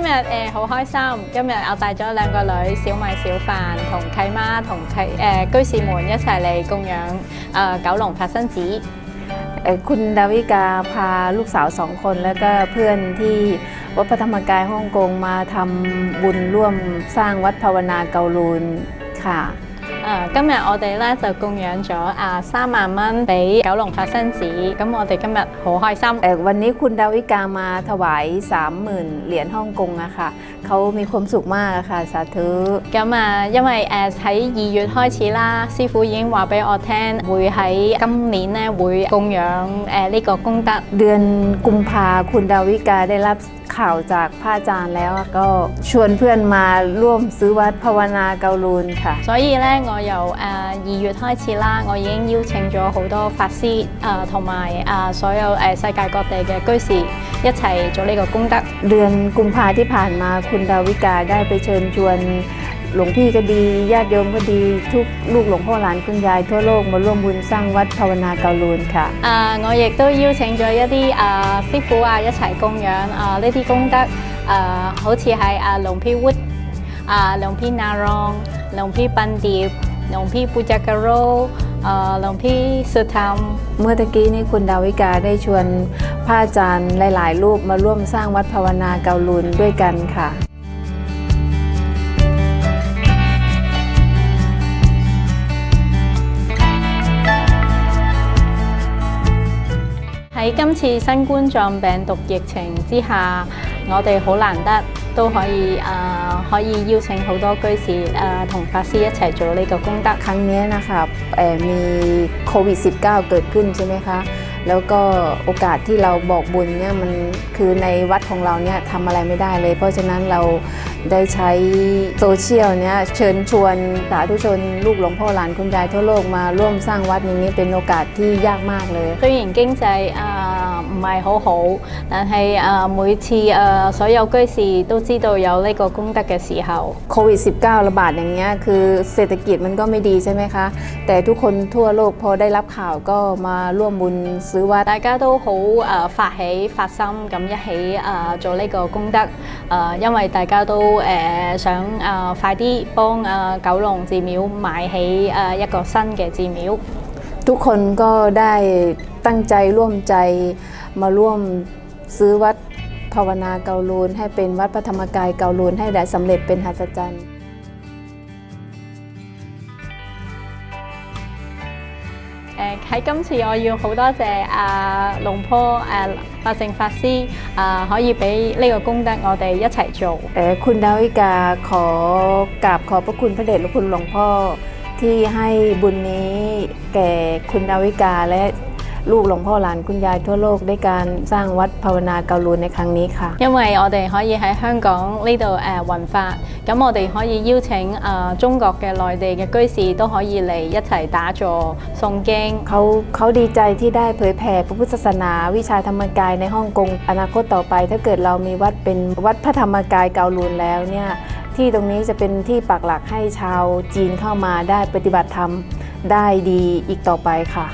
日诶好、开心，今日我带咗两个女小米、小凡同契妈同契诶、居士们一齐嚟供养诶、呃九龙法身寺。 เอ่อคุณดาวิกาพาลูกสาวสองคน แล้วก็เพื่อนที่วัดพระธรรมกายฮ่องกงมาทำบุญร่วมสร้างวัดภาวนาเกาลูนค่ะ 诶、今日我哋咧就供养咗啊三万蚊俾九龙法身寺，咁我哋今日好开心。 เอ่อวันนี้คุณดาวิกามาถวาย 30,000 เหรียญฮ่องกงอะค่ะเขามีความสุขมากอะค่ะ สาธุ 咁啊，因为诶喺二月开始啦，师傅已经话俾我听，会喺今年咧会供养诶呢、个功德。 เดือนกุมภาคุณดาวิกาได้รับ ข่าวจากพระอาจารย์แล้วก็ชวนเพื่อนมาร่วมซื้อวัดภาวนาเกาลูนค่ะ 所以咧，我由诶二、月开始啦，我已经邀请咗好多法师诶同埋诶所有诶世界各地嘅居士一齐做呢个功德。 เดือนกุมภาที่ผ่านมาคุณดาวิกาได้ไปเชิญชวน หลวงพี่ก็ดีญาติโยมก็ดีทุกลูกหลวงพ่อหลานคุณยายทั่วโลกมาร่วมบุญสร้างวัดภาวนาเกาลูนค่ะ 诶、我亦都邀请咗一啲诶、师傅啊一齐供养诶呢啲功德诶、好似系诶龙พี่วุฒิ诶龙พี่นารอง龙พี่ปันดีบ龙พี่ปุจจกโร诶龙พี่สุธรรม เมื่อตะกี้นี้คุณดาวิกาได้ชวนพระอาจารย์หลาย ๆ รูปมาร่วมสร้างวัดภาวนาเกาลูนด้วยกันค่ะ 喺今次新冠狀病毒疫情之下，我哋好難得都可以誒、可以邀請好多居士誒、同法師一齊做呢個功德。 ครั้งนี้นะคะเอ่อมีโควิด -19 เกิดขึ้นใช่ไหมคะ แล้วก็โอกาสที่เราบอกบุญเนี่ยมันคือในวัดของเราเนี่ยทำอะไรไม่ได้เลย เพราะฉะนั้นเราได้ใช้โซเชียลเนี่ยเชิญชวนสาธุชนลูกหลวงพ่อหลานคุณยายทั่วโลกมาร่วมสร้างวัดอย่างนี้เป็นโอกาสที่ยากมากเลยคือหญิงเก้งใจอ่า 唔系好好，但系诶、每次诶、所有居士都知道有呢个功德嘅时候， โควิด -19 ระบาดอย่างเงี้ยคือเศรษฐกิจมันก็ไม่ดีใช่ไหมคะ แต่ทุกคนทั่วโลกพอได้รับข่าวก็มาร่วมบุญซื้อวัด 大家都好诶、发起发心咁一起诶、做呢个功德诶、因为大家都诶、想诶、快啲帮诶、九龙寺庙买起诶、一个新嘅寺庙。 ทุกคนก็ได้ตั้งใจร่วมใจ มาร่วมซื้อวัดภาวนาเกาลูน ให้เป็นวัดพระธรรมกายเกาลูน ให้ได้สำเร็จเป็นหัศจรรย์ 诶喺今次我要好多谢阿龙坡诶法正法师啊，可以俾呢个功德我哋一齐做。 แต่คุณดาวิกาขอกราบขอบพระคุณพระเดชพระคุณหลวงพ่อ ที่ให้บุญนี้แก่คุณดาวิกาและ ลูกหลวงพ่อหลานคุณยายทั่วโลกด้วยการสร้างวัดภาวนาเกาลูนในครั้งนี้ค่ะ 因为我哋可以喺香港呢度诶运法，咁我哋可以邀请诶、中国嘅内地嘅居士都可以嚟一齐打坐诵经。 เขาเขาดีใจที่ได้เผยแผ่พระพุทธศาสนาวิชาธรรมกายในฮ่องกงอนาคตต่อไป ถ้าเกิดเรามีวัดเป็นวัดพระธรรมกายเกาลูนแล้วเนี่ยที่ตรงนี้จะเป็นที่ปักหลักให้ชาวจีนเข้ามาได้ปฏิบัติธรรมได้ดีอีกต่อไปค่ะ